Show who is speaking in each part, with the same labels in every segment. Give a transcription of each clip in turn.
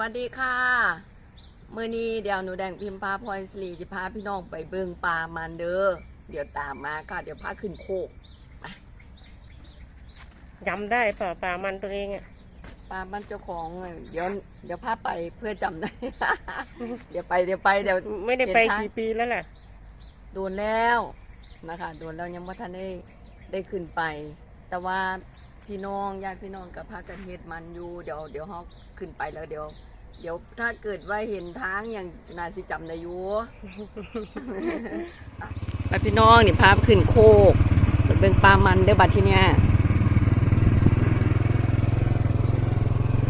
Speaker 1: วัสดีค่ะมื่อนี้เดี๋ยวหนูแดงพิมพ์พาพลอยสลีจะพาพี่น้องไปเบิ่งปลามันเด้อ เดี๋ยวตามมาค่ะ เดี๋ยวพาขึ้นโคก
Speaker 2: จำได้เปล่าปลามันตัวเองอะ
Speaker 1: ปลามันเจ้าของเออเดี๋ยวเดี๋ยวพาไปเพื่อจำได้ เดี๋ยวไปเดี๋ยวไปเดี๋ยว
Speaker 2: ไม่ได้ไป
Speaker 1: เห็นทาง
Speaker 2: กี่ปีแล้วล่ะ
Speaker 1: โดนแล้วนะคะโดนแล้วยังไม่ทันได้ได้ขึ้นไป แต่ว่า พี่น้องญาติพี่น้องกับพากันเฮ็ดมันอยู่เดี๋ยวเดี๋ยวเขาขึ้นไปแล้วเดี๋ยว เดี๋ยวถ้าเกิดว่าเห็นทางอย่างนาสิจำได้อยู่ ไปพี่น้องนี่พาไปขึ้นโคกไปเบิ่งปลามันเด้อบัดที่เนี้ย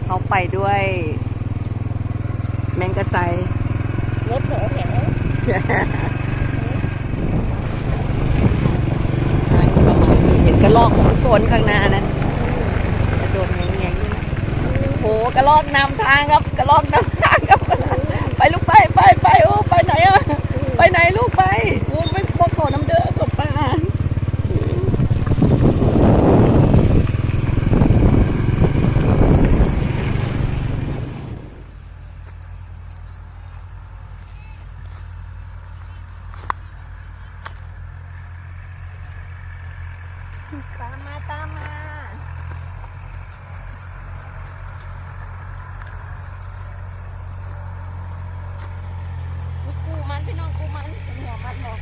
Speaker 1: เขาไปด้วย แมงกะไซ
Speaker 2: รถแถวแถว
Speaker 1: ทางประมาณนี้เห็นกระลอกของทุกคนข้างหน้านั้นกระโดดแงงๆนี่นะโอ้โหกระลอกนำทางครับกระลอกนำทางครับ ไปลูกไปไปไปโอ้ไปไหนอะไปไหนลูกไปโอ้ไม่พวกขอน้ำเด้อกับป้าตามมาตามมาอุ๊ยกูมันพี่น้องกูมันเป็นหัวมันบอก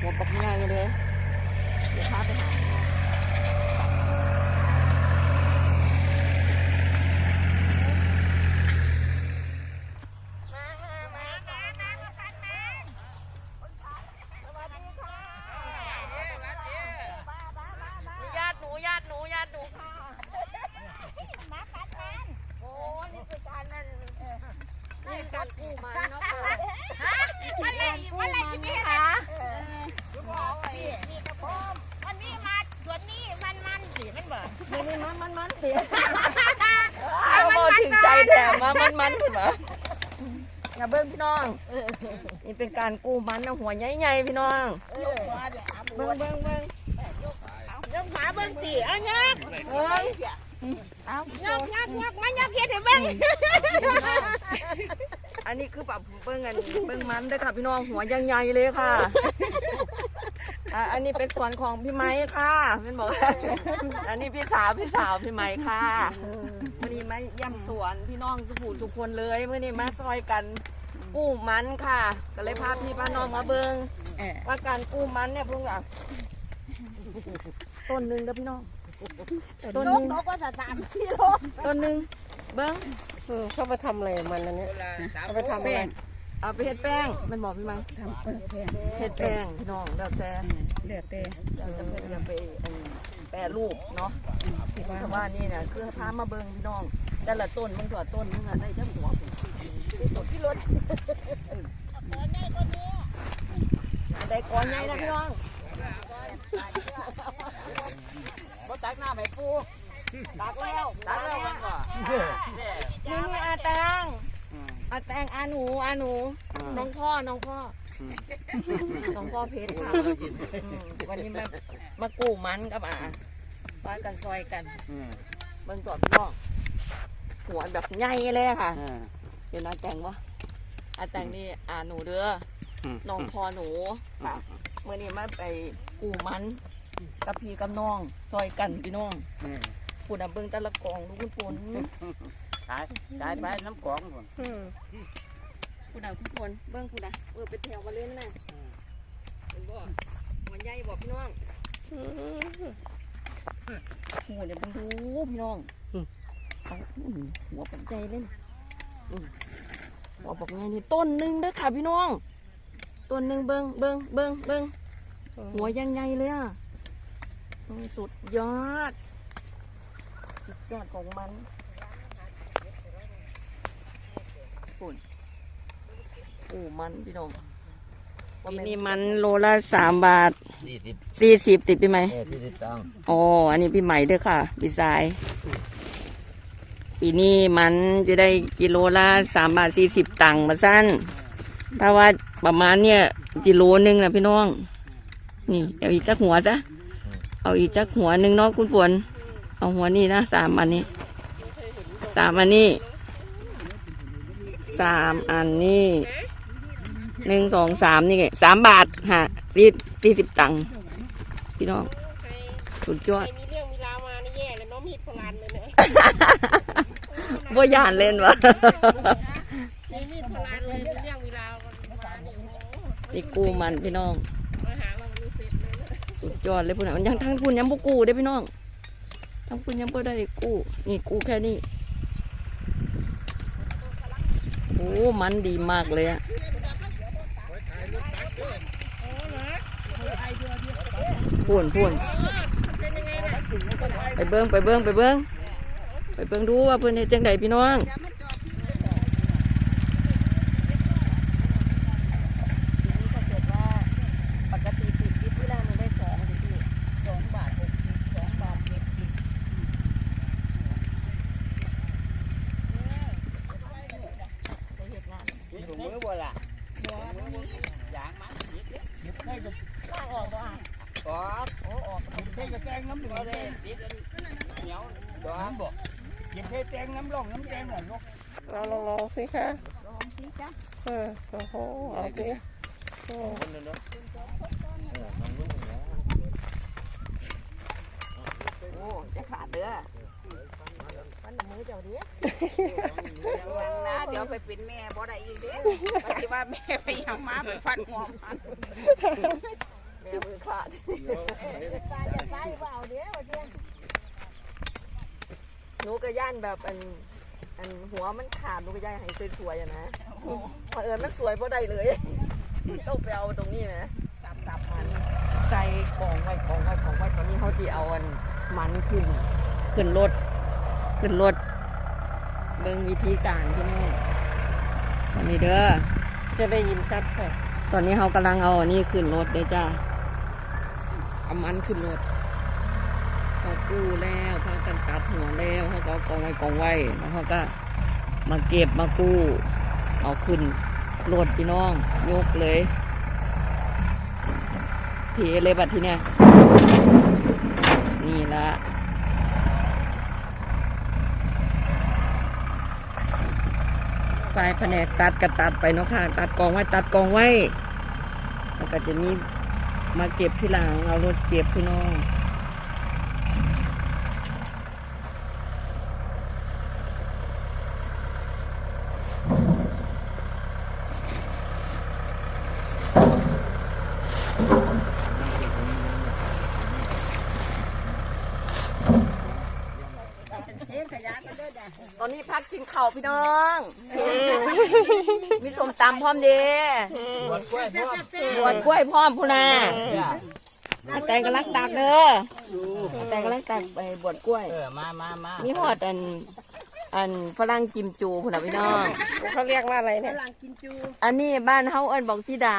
Speaker 1: หัวปกง่าย เลยเดี๋ยวพาไปหามามามามามามาพันมาสวัสดีค่ะญาติหนูญาติหนูญาติหนูค่ะมาพันมันโอ้นี่คือการนั่นนี่คือการกู้มันเนาะค่ะ
Speaker 3: วันอะไรวันอะไรที่นี่คะวันนี้มาสวนนี้มันมันสิมันบ่
Speaker 1: นี่นี่มันมันมันเสียเอาบอถึงใจแถมมามันมันถูกเหรออย่า เบิ้งพี่น้อง นี่เป็นการกู้มันนะหัวใหญ่ๆพี่น้องเบิ้งเบิ้งเบิ้ง
Speaker 3: ยกขาเบิ้งตีเอายัก
Speaker 1: เอ้ยเอา
Speaker 3: ยักยักยักมันยักเฮ็ดให้เบิ้ง
Speaker 1: อันนี้คือแบบเบิ้งอันเบิ้งมันเด้อค่ะพี่น้องหัวยังใหญ่เลยค่ะอะอันนี้เป็นส่วนของพี่ไม้ค่ะมันบอกว่าอันนี้พี่สาวพี่สาวพี่ไม้ค่ะวั นนี้มาเยี่ยมสวนพี่น้องทุกผู้ทุกคนเลยวันนี้มาซอยกันกู้มันค่ะ ก็เลยพาพี่พาน้องมาเบิ้งว่าการกู้มันเนี่ยเพิ่งอะต้นหนึ่งเด้อพี่น้องต้นห
Speaker 3: ลูก
Speaker 1: นึ่ง
Speaker 3: นกก็จะสามกิโล
Speaker 1: ต้นหนึ่งเบิ้ง
Speaker 2: เออเข้ามาทำอะไรมันอันเนี้ยเอาไปทำอะไร
Speaker 1: แป้งเอาไปเฮ็ดแป้ง มันบอกพี่ไหมทำเฮ็ดแป้งพี่น้องแล้วแต่
Speaker 2: เดือดเตะ
Speaker 1: เราจะเป็นจะไปเอิ่มแปรรูปเนาะ เพราะว่านี่นะคือพามาเบิ่งพี่น้อง แต่ละต้นมันตัวต้นนึงอะได้ทั้งหัวต้นที่รถอันใดก่อนใหญ่นะพี่น้อง
Speaker 3: บ่ตักหน้าไปปู
Speaker 1: ตักแล้วตักแล้ว
Speaker 3: มันบ่
Speaker 1: นี่นี่อาแตงอาแตงอาหนูอาหนู น้องพ่อน้องพ่ออน้องพ่อเพชรค่ะอืมวันนี้มามากู้มันกับอา ป้ากันซอยกันเบิ่งตัวพี่น้องหัวแบบใหญ่เลยค่ะเห็นอาแตงวะอาแตงนี่อาหนูเด้ออ
Speaker 4: ม
Speaker 1: น้องพอหนูค่ะเมื่อนี้มาไปกูมันกับพี่กับน้องซอยกันพี่น้องปุ่นอะเบิ่งแตะละกองลูกคุณปุ่น
Speaker 4: ขายขายไปน้ำกล่องพุ่น
Speaker 2: อืม
Speaker 1: ปุ่นอะคุณปุ่นเบิ่งปุ่นอะเออเป็นแถวมาเลยนะเห็นบ่หัวใหญ่บ่พี่น้อง
Speaker 2: อืม
Speaker 1: หัวเดี๋ยวเบิ่งดูพี่น้องเอาอื้อหัวปักใจเล่นอืมหัวปักไงนี่ต้นหนึงเด้อค่ะพี่น้อง ต้นหนึงเบิ่งเบิ่งเบิ่งเบิ่งหัวยังไงเลยอะโอ้ยสุดยอด สุดยอดของมันปุ่นโอ้มันพี่น้อง ปีนี้มันโลละสามบาท
Speaker 4: สี่สิบ
Speaker 1: สี่สิบติดไปไหม
Speaker 4: เออสี่สิบตังค์
Speaker 1: อ๋ออันนี้พี่ใหม่เด้อค่ะพี่สาย ปีนี้มันจะได้กิโลละสามบาทสี่สิบตังค์มาสั้น ถ้าว่าประมาณเนี่ยกิโลนึงนะพี่น้อง นี่เอาอีกสักหัวซะเอาอีกสักหัวหนึ่งเนาะคุณฝน เอาหัวนี่นะสามอันนี้สามอันนี้สามอันนี่ หนึ่งสองสามนี่ไงสามบาทฮะสี่สี่สิบตังค์พี่น้อง
Speaker 2: ใคร
Speaker 1: สุดยอ
Speaker 2: ใค
Speaker 1: ด
Speaker 2: รมีเรื่องมีราวมานี่แย่เลยน้องมีดพลานเลยเนี่ย
Speaker 1: บ่ยานเล่นวะ
Speaker 2: มีมีดพลานเลยมีเรื่องมีราวมานี่โอ้โห
Speaker 1: นี่กูมันพี่น้อง
Speaker 2: มาหาเรามันเสร็จเลยนะ
Speaker 1: สุดยอดเลยพุ่นน่ะมันยังทั้งพุ่นยังบ่กู้ได้อพี่น้องทั้งพุ่นยังบ่ได้กู้ นี่กู้แค่นี้โอ้มันดีมากเลยอะ พุ่นพุ่นไปเบิ้งไปเบิ้งไปเบิ้งไปเบิ้งดูว่าเพื่อนเฮ็ดจังไดพี่น้อง ปกติติดติดที่แรกมันได้สองสิพี่สองบาทหกสิบสองบาทเจ็ดสิบ
Speaker 4: มีถุงมือบ่ล่ะยางมันนิดเดียวออกโอ้ออกเทกระแต งน้ำเหลืองเลยติดเหนียวดอกบ่ยิงเทแตงน้ำร่องน้ำแดงหน่ะลูก
Speaker 2: เราลองลองสิคะลองสิจ้ะเออโอ้โหเอาสิโอ้
Speaker 4: คนนึงเนาะ
Speaker 1: โอ้จะขาดเด้อ
Speaker 3: นะเดี๋ยวไปเป็นแม่บ่ได้อีกเด้อปฏิว่าแม่ไปยังมาไปฟันหัวมัน
Speaker 1: แม่มือขาด
Speaker 3: ตายจะตายว่าเอาเด้อว่าเด้อ
Speaker 1: หนูก็ย่านแบบอันอันหัวมันขาดหนูก็ย่านให้สวยๆอะนะเอิญมันสวยเพราะใดเลยต้องไปเอาตรงนี้นะสับสับมันใส่กองไว้กองไว้กองไว้ตอนนี้เขาจีเอาอันมันขึ้น ขึ้นรถขึ้นรถเบิ่งวิธีการพี่น้องตอนนี้เด้อ
Speaker 2: จะได้ยินชัดค่ะ
Speaker 1: ตอนนี้เขากำลังเอาอันนี้ขึ้นรถเด้จ้า เอามันขึ้นรถเขากู้แล้วเขากันตัดหัวแล้วเขาก็กองไว้กองไว้แล้วเขาก็มาเก็บมากู้ เอาขึ้นรถพี่น้องยกเลยเทเลยบัดทีเนี้ยนี่ละฝ่ายแผนกตัดก็ตัดไปเนาะค่ะ ตัดกองไว้ตัดกองไว้ แล้วก็จะมี มาเก็บที่หลังเอารถเก็บพี่น้องตอนนี้พักกินข้าวพี่น้อง มีสมตำพร้อมเดี
Speaker 4: บวชกล้วยพ่อ
Speaker 1: หวดกล้วยพร้อมพูนาแต่งกำลังตักเด้อแต่งกำลังตักไปบวชกล้วย
Speaker 4: เออมามามา
Speaker 1: มีหอดอัน อันฝรั่งกิมจูพูนะพี่น้อง
Speaker 2: เขาเรียกว่าอะไรเนี่ย
Speaker 1: อันนี้บ้านเฮาเอิ้นบอกสีดา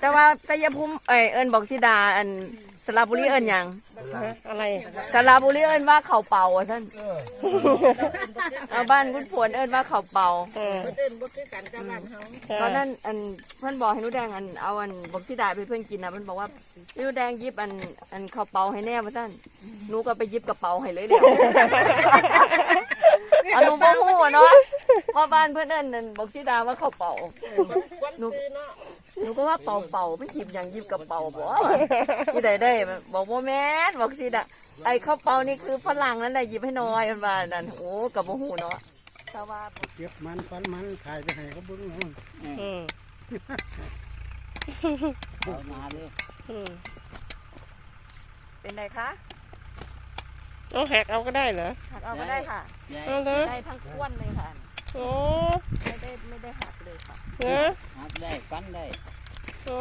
Speaker 1: แต่ว่าสยภูมิเอ้ยเอิ้นบอกสีดาอัน สระบุรีเอิ้นหยัง
Speaker 2: ฮะอะไร
Speaker 1: สระบุรีเอิ้นว่าเขาวเป่าอะท่านเอาบ้านพุทธผวนเอิ้นว่าเขาวเป่า
Speaker 2: เออ
Speaker 3: เอิ้นบ่คือกันกับบ้านเฮา
Speaker 1: ตอนนั้นอันเพื่อนบอกให้หนูแดงอันเอาอันบอกที่ดาไปเพื่อนกินนะเพื่อนบอกว่าหนูแดงหยิบอันอันข้าวเปาให้แน่มาท่านหนูก็ไปหยิบกระเป๋าให้เลยเดี๋ยว อันหนูบ่ฮู้อะเนาะเพราะบ้านเพื่อนเอิ้นนั่นบอกที่ดาว่าข้าวเป่าหนูหนูก็ว่าเป่าเป่าไม่หยิบอย่างหยิบกระเป๋าบ่ที่ใดได้บอกว่าแม่นบอกที่ดาไอ้ข้าวเปานี่คือฝรั่งนั่นแหละหยิบให้น้อยมันว่านั่นโอ้กับบ่ฮู้เนาะแต่ว่า
Speaker 5: เก็บมันฟันมันขายไปให้เขาเบิ้งเอา
Speaker 2: อืม
Speaker 4: เอามาดิ
Speaker 2: อืม
Speaker 1: เป็นไงคะ
Speaker 2: เอาแหกเอาก็ได้เหรอ
Speaker 1: หักเอาก็ได้ค่ะ
Speaker 4: ยาย
Speaker 2: เอาเลย
Speaker 1: ได้ทั้งก้วนเลยค่ะ
Speaker 2: โอ้
Speaker 1: ไม่ได้ไม่ได้หักเลยค่ะ
Speaker 2: เนอะ
Speaker 4: หักได้ฟันได้
Speaker 2: โอ้